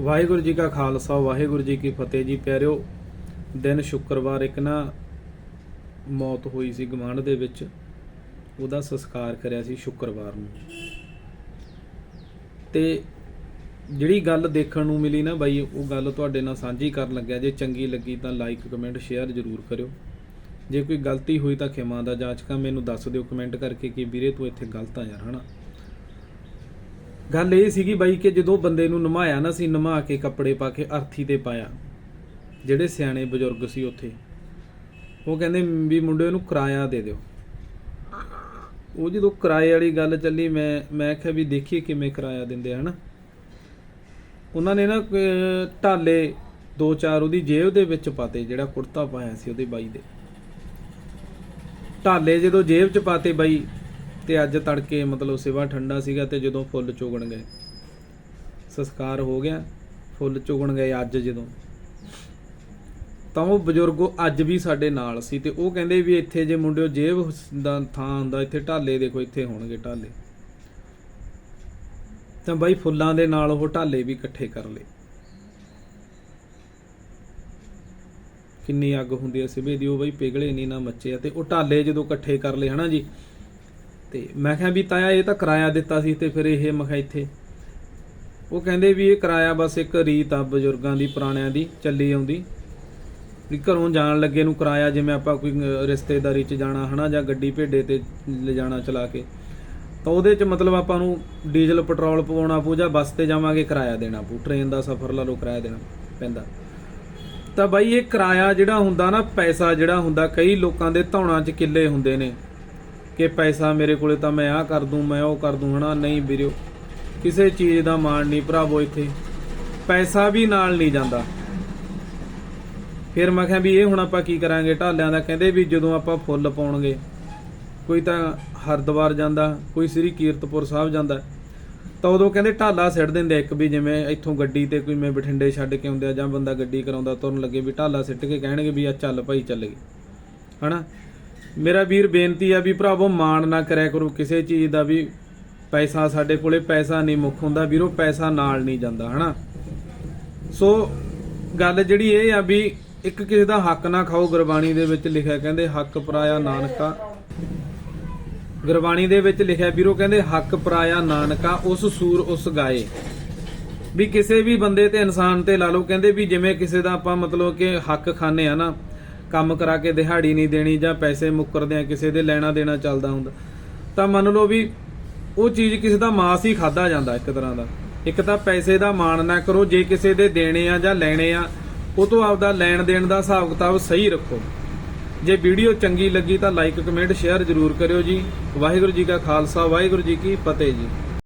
ਵਾਹਿਗੁਰੂ ਜੀ ਕਾ ਖਾਲਸਾ, ਵਾਹਿਗੁਰੂ ਜੀ ਕੀ ਫਤਿਹ ਜੀ ਪਿਆਰਿਓ। ਦਿਨ ਸ਼ੁੱਕਰਵਾਰ ਇੱਕ ਨਾ ਮੌਤ ਹੋਈ ਸੀ ਗਵਾਂਢ ਦੇ ਵਿੱਚ। ਉਹਦਾ ਸੰਸਕਾਰ ਕਰਿਆ ਸੀ ਸ਼ੁੱਕਰਵਾਰ ਨੂੰ। ਤੇ ਜਿਹੜੀ ਗੱਲ ਦੇਖਣ ਨੂੰ ਮਿਲੀ ਨਾ ਬਾਈ, ਉਹ ਗੱਲ ਤੁਹਾਡੇ ਨਾਲ ਸਾਂਝੀ ਕਰਨ ਲੱਗਿਆ। ਜੇ ਚੰਗੀ ਲੱਗੀ ਤਾਂ ਲਾਈਕ ਕਮੈਂਟ ਸ਼ੇਅਰ ਜ਼ਰੂਰ ਕਰਿਓ। ਜੇ ਕੋਈ ਗਲਤੀ ਹੋਈ ਤਾਂ ਖਿਮਾ ਦਾ ਜਾਚਕਾ ਮੈਨੂੰ ਦੱਸ ਦਿਓ ਕਮੈਂਟ ਕਰਕੇ ਕਿ ਵੀਰੇ ਤੂੰ ਇੱਥੇ ਗਲਤ ਆ ਯਾਰ, ਹਨਾ? ਗੱਲ ਇਹ ਸੀਗੀ ਬਾਈ ਕਿ ਜਦੋਂ ਬੰਦੇ ਨੂੰ ਨਮਾਇਆ ਨਾ ਸੀ, ਨਮਾ ਕੇ ਕੱਪੜੇ ਪਾ ਕੇ ਅਰਥੀ ਤੇ ਪਾਇਆ, ਜਿਹੜੇ ਸਿਆਣੇ ਬਜ਼ੁਰਗ ਸੀ ਉੱਥੇ, ਉਹ ਕਹਿੰਦੇ ਵੀ ਮੁੰਡੇ ਨੂੰ ਕਿਰਾਇਆ ਦੇ ਦਿਓ। ਉਹ ਜਦੋਂ ਕਿਰਾਏ ਵਾਲੀ ਗੱਲ ਚੱਲੀ, ਮੈਂ ਮੈਂ ਕਿਹਾ ਵੀ ਦੇਖੀਏ ਕਿਵੇਂ ਕਿਰਾਇਆ ਦਿੰਦੇ ਆ, ਹਨਾ। ਉਹਨਾਂ ਨੇ ਨਾ ਢਾਲੇ ਦੋ ਚਾਰ ਉਹਦੀ ਜੇਬ ਦੇ ਵਿੱਚ ਪਾਤੇ, ਜਿਹੜਾ ਕੁੜਤਾ ਪਾਇਆ ਸੀ ਉਹਦੇ ਬਾਈ ਦੇ। ਢਾਲੇ ਜਦੋਂ ਜੇਬ 'ਚ ਪਾਤੇ ਬਾਈ ਤੇ ਅੱਜ ਤੜਕੇ ਮਤਲਬ ਸਿਵਾ ਠੰਡਾ ਸੀਗਾ ਤੇ ਜਦੋਂ ਫੁੱਲ ਚੁਗਣ ਗਏ। ਸੰਸਕਾਰ ਹੋ ਗਿਆ, ਫੁੱਲ ਚੁਗਣ ਗਏ ਅੱਜ ਜਦੋਂ। ਤਾਂ ਉਹ ਬਜ਼ੁਰਗ ਅੱਜ ਵੀ ਸਾਡੇ ਨਾਲ ਸੀ ਤੇ ਉਹ ਕਹਿੰਦੇ ਵੀ ਇੱਥੇ ਜੇ ਮੁੰਡਿਓ ਜੇਬ ਦਾ ਥਾਂ ਹੁੰਦਾ, ਇੱਥੇ ਢਾਲੇ ਦੇਖੋ, ਇੱਥੇ ਹੋਣਗੇ ਢਾਲੇ। ਤਾਂ ਬਾਈ ਫੁੱਲਾਂ ਦੇ ਨਾਲ ਉਹ ਢਾਲੇ ਵੀ ਇਕੱਠੇ ਕਰ ਲਏ। ਕਿੰਨੀ ਅੱਗ ਹੁੰਦੀ ਐ ਸਿਵੇ ਦੀ, ਉਹ ਬਾਈ ਪਿਘਲੇ ਨਹੀਂ ਨਾ ਮੱਚੇ ਆ ਤੇ ਉਹ ਢਾਲੇ ਜਦੋਂ ਇਕੱਠੇ ਕਰ ਲਏ, ਹਨਾ ਜੀ? ਤੇ ਮੈਂ ਕਿਹਾ ਵੀ ਤਾਇਆ, ਇਹ ਤਾਂ ਕਿਰਾਇਆ ਦਿੱਤਾ ਸੀ ਤੇ ਫਿਰ ਇਹ, ਮੈਂ ਕਿਹਾ ਇੱਥੇ। ਉਹ ਕਹਿੰਦੇ ਵੀ ਇਹ ਕਿਰਾਇਆ ਬਸ ਇੱਕ ਰੀਤ ਆ ਬਜ਼ੁਰਗਾਂ ਦੀ, ਪੁਰਾਣਿਆਂ ਦੀ, ਚੱਲੀ ਆਉਂਦੀ। ਵੀ ਘਰੋਂ ਜਾਣ ਲੱਗੇ ਨੂੰ ਕਿਰਾਇਆ, ਜਿਵੇਂ ਆਪਾਂ ਕੋਈ ਰਿਸ਼ਤੇਦਾਰੀ 'ਚ ਜਾਣਾ, ਹਨਾ, ਜਾਂ ਗੱਡੀ ਭੇਡੇ ਤੇ ਲਿਜਾਣਾ, ਚਲਾ ਕੇ। ਤਾਂ ਉਹਦੇ 'ਚ ਮਤਲਬ ਆਪਾਂ ਨੂੰ ਡੀਜ਼ਲ, ਪੈਟਰੋਲ ਪਵਾਉਣਾ ਪਊ, ਜਾਂ ਬੱਸ ਤੇ ਜਾਵਾਂਗੇ, ਕਿਰਾਇਆ ਦੇਣਾ ਪਊ। ਟ੍ਰੇਨ ਦਾ ਸਫ਼ਰ ਲਾ ਲਓ, ਕਿਰਾਇਆ ਦੇਣਾ ਪੈਂਦਾ। ਤਾਂ ਬਾਈ, ਇਹ ਕਿਰਾਇਆ ਜਿਹੜਾ ਹੁੰਦਾ ਨਾ, ਪੈਸਾ ਜਿਹੜਾ ਹੁੰਦਾ, ਕਈ ਲੋਕਾਂ ਦੇ ਧੌਣਾਂ 'ਚ ਕਿੱਲੇ ਹੁੰਦੇ ਨੇ। ਕਿ ਪੈਸਾ ਮੇਰੇ ਕੋਲੇ ਤਾਂ ਮੈਂ ਆਹ ਕਰ ਦੂੰ, ਮੈਂ ਉਹ ਕਰ ਦੂੰ, ਹਨਾ? ਨਹੀਂ ਵੀਰਿਓ, ਕਿਸੇ ਚੀਜ਼ ਦਾ ਮਾਣ ਨਹੀਂ ਭਰਾਵੋ ਇੱਥੇ। ਪੈਸਾ ਵੀ ਨਾਲ ਨਹੀਂ ਜਾਂਦਾ। ਫਿਰ ਮੈਂ ਕਿਹਾ ਵੀ ਇਹ ਹੁਣ ਆਪਾਂ ਕੀ ਕਰਾਂਗੇ? ਢਾਲਿਆਂ ਦਾ ਕਹਿੰਦੇ ਵੀ ਜਦੋਂ ਆਪਾਂ ਫੁੱਲ ਪਾਉਣਗੇ, ਕੋਈ ਤਾਂ ਹਰਿਦੁਆਰ ਜਾਂਦਾ, ਕੋਈ ਸ੍ਰੀ ਕੀਰਤਪੁਰ ਸਾਹਿਬ ਜਾਂਦਾ, ਤਾਂ ਉਦੋਂ ਕਹਿੰਦੇ ਢਾਲਾ ਸਿੱਟ ਦਿੰਦੇ ਇੱਕ ਵੀ, ਜਿਵੇਂ ਇੱਥੋਂ ਗੱਡੀ ਤੇ ਕੋਈ ਮੈਂ ਬਠਿੰਡੇ ਛੱਡ ਕੇ ਆਉਂਦੇ ਆ ਜਾਂ ਬੰਦਾ ਗੱਡੀ ਕਰਾਉਂਦਾ, ਤੁਰਨ ਲੱਗੇ ਵੀ ਢਾਲਾ ਸਿੱਟ ਕੇ ਕਹਿਣਗੇ ਵੀ ਆ ਚੱਲ ਭਾਈ, ਚੱਲ ਗਏ ਹਨਾ? ਮੇਰਾ ਵੀਰ ਬੇਨਤੀ ਆ ਵੀ ਭਰਾਵੋ, ਮਾਣ ਨਾ ਕਰਿਆ ਕਰੋ। ਕਿਸੇ ਚੀਜ਼ ਦਾ ਵੀ ਪੈਸਾ ਸਾਡੇ ਕੋਲੇ ਪੈਸਾ ਨਹੀਂ, ਮੁੱਖ ਹੁੰਦਾ ਵੀਰੋ, ਪੈਸਾ ਨਾਲ ਨਹੀਂ ਜਾਂਦਾ, ਹਨਾ? ਸੋ ਗੱਲ ਜਿਹੜੀ ਇਹ ਆ ਵੀ ਇੱਕ ਕਿਸੇ ਦਾ ਹੱਕ ਨਾ ਖਾਓ, ਗੁਰਬਾਣੀ ਦੇ ਵਿੱਚ ਲਿਖਿਆ ਕਹਿੰਦੇ, ਹੱਕ ਪਰਾਇਆ ਨਾਨਕਾ। ਗੁਰਬਾਣੀ ਦੇ ਵਿੱਚ ਲਿਖਿਆ ਵੀਰੋ ਕਹਿੰਦੇ, ਹੱਕ ਪਰਾਇਆ ਨਾਨਕਾ, ਉਸ ਸੂਰ ਉਸ ਗਾਏ। ਵੀ ਕਿਸੇ ਵੀ ਬੰਦੇ ਤੇ ਇਨਸਾਨ ਤੇ ਲਾ ਲਓ, ਕਹਿੰਦੇ ਵੀ ਜਿਵੇਂ ਕਿਸੇ ਦਾ ਆਪਾਂ ਮਤਲਬ ਕਿ ਹੱਕ ਖਾਣੇ ਆ ਨਾ ਕੰਮ ਕਰਾ ਕੇ ਦਿਹਾੜੀ ਨਹੀਂ ਦੇਣੀ ਜਾਂ ਪੈਸੇ ਮੁੱਕਰਦੇ ਆ, ਕਿਸੇ ਦੇ ਲੈਣਾ ਦੇਣਾ ਚੱਲਦਾ ਹੁੰਦਾ। ਤਾਂ ਮੰਨ ਲਓ ਵੀ ਉਹ ਚੀਜ਼ ਕਿਸੇ ਦਾ ਮਾਸ ਹੀ ਖਾਦਾ ਜਾਂਦਾ ਇੱਕ ਤਰ੍ਹਾਂ ਦਾ। ਇੱਕ ਤਾਂ ਪੈਸੇ ਦਾ ਮਾਣ ਨਾ ਕਰੋ, ਜੇ ਕਿਸੇ ਦੇ ਦੇਣੇ ਆ ਜਾਂ ਲੈਣੇ ਆ, ਉਹ ਤੋਂ ਆਪਦਾ ਲੈਣ ਦੇਣ ਦਾ ਹਿਸਾਬ ਕਿਤਾਬ ਸਹੀ ਰੱਖੋ। ਜੇ ਵੀਡੀਓ ਚੰਗੀ ਲੱਗੀ ਤਾਂ ਲਾਈਕ ਕਮੈਂਟ ਸ਼ੇਅਰ ਜ਼ਰੂਰ ਕਰਿਓ ਜੀ। ਵਾਹਿਗੁਰੂ ਜੀ ਕਾ ਖਾਲਸਾ, ਵਾਹਿਗੁਰੂ ਜੀ ਕੀ ਫਤਿਹ ਜੀ।